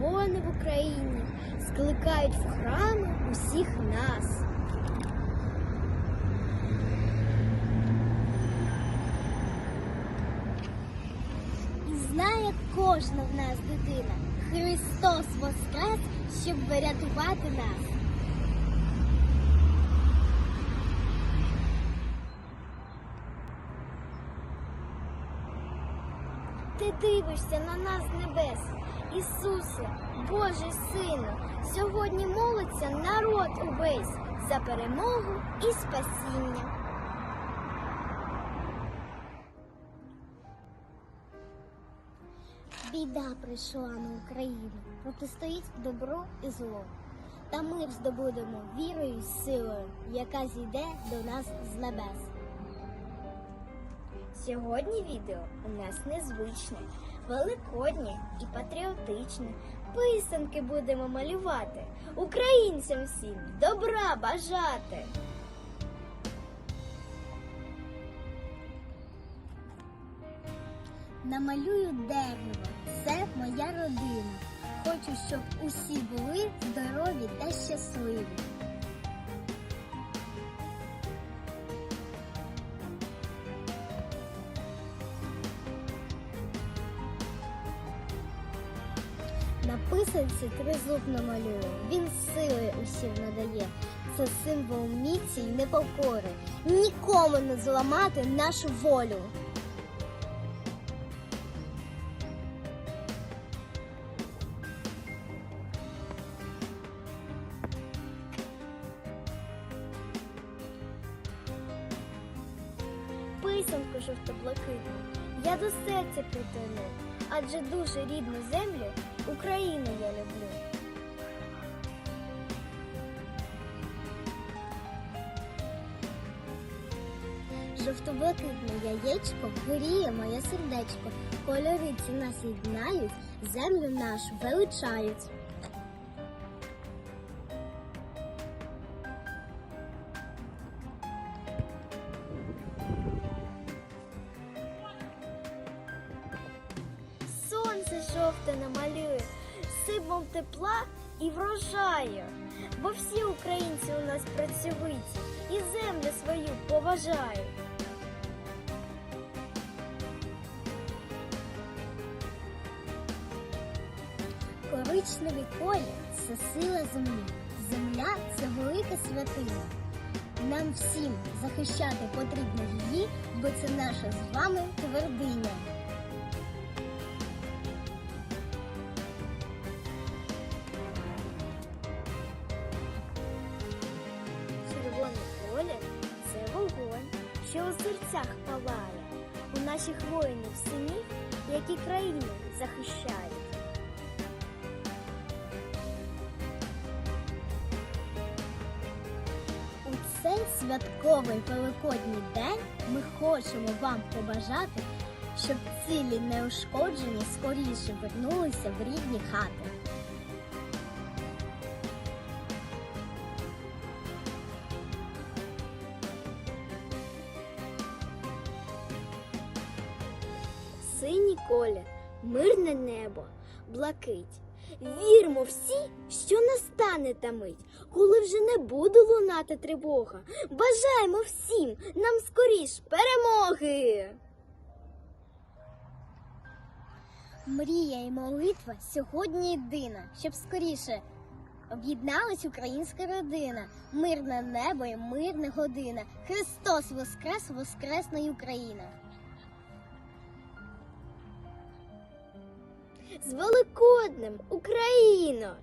кликають в Україні скликають в храми усіх нас. І знає кожна в нас дитина. Христос воскрес, щоб врятувати нас. Ти дивишся на нас небес, Ісусе, Божий Сину, сьогодні молиться народ увесь за перемогу і спасіння. Біда прийшла на Україну, протистоїть добро і зло. Та мир здобудемо вірою і силою, яка зійде до нас з небес. Сьогодні відео у нас незвичне, великоднє і патріотичне. Писанки будемо малювати, українцям всім добра бажати. Намалюю дерево, це моя родина. Хочу, щоб усі були здорові та щасливі. Писанці тризуб намалюю. Він сили усім надає. Це символ міці й непокори. Нікому не зламати нашу волю. Писанку жовто-блакитну я до серця притину, адже дуже рідну землю Україну я люблю. Жовто-блакитне яєчко гріє моє сердечко. Кольори ці нас єднають, землю нашу величають. Жовте намалює, символ тепла і врожаю. Бо всі українці у нас працьовиті і землю свою поважають. Коричневий колір це сила землі. Земля це велика святиня. Нам всім захищати потрібно її, бо це наша з вами твердиня. Що у серцях палає, у наших воїнів синів, які країну захищають. У цей святковий великодній день ми хочемо вам побажати, щоб цілі неушкоджені скоріше вернулися в рідні хати. Синій колір, мирне небо, блакить. Вірмо всі, що настане та мить, коли вже не буде лунати тривога. Бажаємо всім нам скоріш перемоги. Мрія і молитва сьогодні єдина, щоб скоріше об'єдналась українська родина, мирне небо і мирна година. Христос воскрес, воскресна Україна. З Великоднем, Україно!